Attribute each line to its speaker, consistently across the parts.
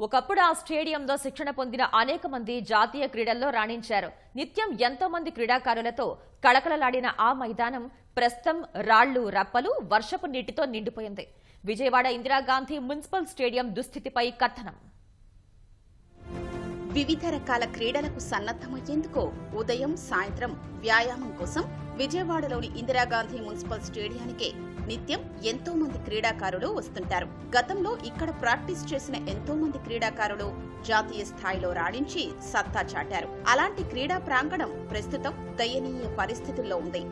Speaker 1: ఒకప్పుడు ఆ స్టేడియంలో శిక్షణ పొందిన అనేక మంది జాతీయ క్రీడల్లో రాణించారు. నిత్యం ఎంతో మంది క్రీడాకారులతో కళకళలాడిన ఆ మైదానం ప్రస్తుతం రాళ్ళు రప్పలు వర్షపు నీటితో నిండిపోయింది. విజయవాడ ఇందిరాగాంధీ మున్సిపల్ స్టేడియం దుస్థితిపై కథనం.
Speaker 2: వివిధ రకాల క్రీడలకు సన్నద్దమయ్యేందుకు ఉదయం సాయంత్రం వ్యాయామం కోసం విజయవాడలోని ఇందిరాగాంధీ మున్సిపల్ స్టేడియానికి నిత్యం ఎంతో మంది క్రీడాకారులు వస్తుంటారు. గతంలో ఇక్కడ ప్రాక్టీస్ చేసిన ఎంతో మంది క్రీడాకారులు జాతీయ స్థాయిలో రాణించి సత్తా చాటారు. అలాంటి క్రీడా ప్రాంగణం ప్రస్తుతం దయనీయ పరిస్థితుల్లో ఉంది.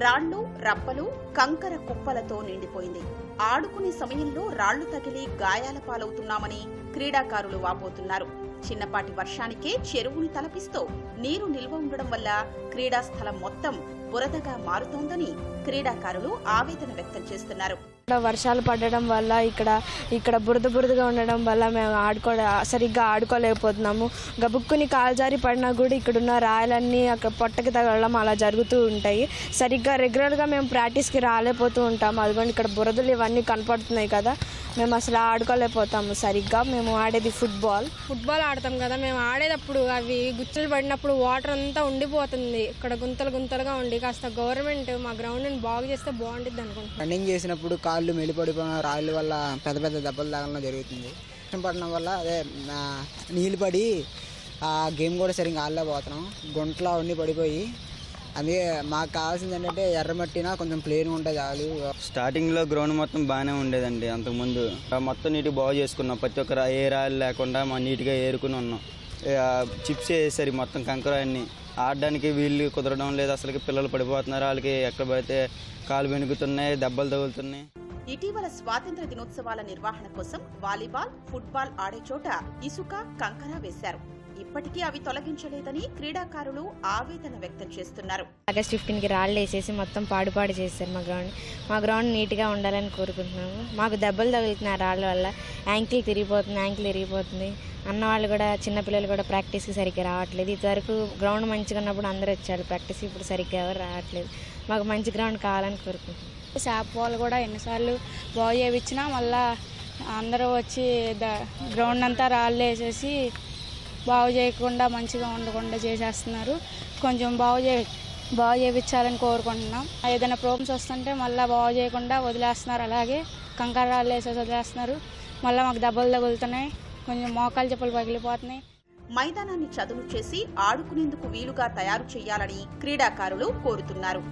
Speaker 2: రాళ్ళు రప్పలు కంకర కుప్పలతో నిండిపోయింది. ఆడుకునే సమయంలో రాళ్ళు తగిలి గాయాల పాలవుతున్నామని క్రీడాకారులు వాపోతున్నారు. చిన్నపాటి వర్షానికే చెరువును తలపిస్తూ నీరు నిల్వ ఉండడం వల్ల క్రీడా స్థలం మొత్తం బురదగా మారుతోందని క్రీడాకారులు ఆవేదన వ్యక్తం చేస్తున్నారు.
Speaker 3: వర్షాలు పడడం వల్ల ఇక్కడ ఇక్కడ బురద బురదగా ఉండడం వల్ల మేము ఆడుకో సరిగ్గా ఆడుకోలేకపోతున్నాము. గబుక్కుని కాలుజారి పడినా కూడా ఇక్కడున్న రాయలన్నీ అక్కడ పొట్టకి తగలడం అలా జరుగుతూ ఉంటాయి. సరిగ్గా రెగ్యులర్గా మేము ప్రాక్టీస్కి రాలేకపోతూ ఉంటాము. అదిగోండి ఇక్కడ బురదలు ఇవన్నీ కనపడుతున్నాయి కదా. మేము అసలు ఆడుకోలేకపోతాము సరిగ్గా. మేము ఆడేది ఫుట్బాల్.
Speaker 4: ఫుట్బాల్ ఆడతాం కదా. మేము ఆడేటప్పుడు అవి గుచ్చులు పడినప్పుడు వాటర్ అంతా ఉండిపోతుంది. ఇక్కడ గుంతలు గుంతలుగా ఉండి కాస్త గవర్నమెంట్ మా గ్రౌండ్ని బాగు చేస్తే బాగుంటుంది అనుకుంటున్నాం
Speaker 5: రన్నింగ్ చేసినప్పుడు రాళ్ళు మెలిపడిపోయిన రాళ్ళు వల్ల పెద్ద పెద్ద దెబ్బలు తగలడం జరుగుతుంది. వర్షం పడడం వల్ల అదే నీళ్ళు పడి ఆ గేమ్ కూడా సరిగ్గా ఆడలేకపోతున్నాం. గుంటలు అవన్నీ పడిపోయి. అందుకే మాకు కావాల్సింది ఏంటంటే ఎర్రమట్టినా కొంచెం ప్లేన్ ఉంటే చాలు.
Speaker 6: స్టార్టింగ్లో గ్రౌండ్ మొత్తం బాగానే ఉండేదండి అంతకుముందు. మొత్తం నీట్గా బాగు చేసుకున్నాం. ప్రతి ఒక్క ఏ రాళ్ళు లేకుండా మా నీట్గా ఏరుకుని ఉన్నాం. చిప్స్ వేసేసరి మొత్తం కంకర అన్ని ఆడడానికి వీళ్ళు కుదరడం లేదు. అసలుకి పిల్లలు పడిపోతున్నారు. వాళ్ళకి ఎక్కడ పడితే కాలు వెనుకుతున్నాయి దెబ్బలు తగులుతున్నాయి.
Speaker 2: ఇటీవల స్వాతంత్ర దినోత్సవాల నిర్వహణ కోసం వాలీబాల్ ఫుట్బాల్ ఆడే చోట ఇసుక కంకర వేశారు. ఇప్పటికీ అవి తొలగించలేదని క్రీడాకారులు ఆవేదన వ్యక్తం చేస్తున్నారు.
Speaker 3: ఆగస్ట్ ఫిఫ్టీన్కి రాళ్ళు వేసేసి మొత్తం పాడు పాడు చేస్తారు మా గ్రౌండ్. మా గ్రౌండ్ నీట్గా ఉండాలని కోరుకుంటున్నాము. మాకు దెబ్బలు తగులుతున్నాయి రాళ్ళ వల్ల యాంకిల్ తిరిగిపోతుంది యాంకిల్ తిరిగిపోతుంది అన్న వాళ్ళు కూడా చిన్నపిల్లలు కూడా ప్రాక్టీస్కి సరిగ్గా రావట్లేదు. ఇదివరకు గ్రౌండ్ మంచిగా ఉన్నప్పుడు అందరూ వచ్చారు ప్రాక్టీస్ ఇప్పుడు సరిగ్గా ఎవరు రావట్లేదు. మాకు మంచి గ్రౌండ్ కావాలని కోరుకుంటున్నాం
Speaker 4: శాప్ వాళ్ళు కూడా ఎన్నిసార్లు బాగు చేయించినా మళ్ళా అందరూ వచ్చి ద గ్రౌండ్ అంతా రాళ్ళు వేసేసి బాగు చేయకుండా మంచిగా ఉండకుండా చేసేస్తున్నారు. కొంచెం బాగు చే బాగు చేయించాలని కోరుకుంటున్నాం. ఏదైనా ప్రాబ్లమ్స్ వస్తుంటే మళ్ళీ బాగు చేయకుండా వదిలేస్తున్నారు. అలాగే కంకర రాళ్ళు వేసేసి వదిలేస్తున్నారు. మళ్ళీ మాకు దెబ్బలు తగులుతున్నాయి. కొంచెం మోకాలు చెప్పులు పగిలిపోతున్నాయి.
Speaker 2: మైదానాన్ని చదును చేసి ఆడుకునేందుకు వీలుగా తయారు చేయాలని క్రీడాకారులు కోరుతున్నారు.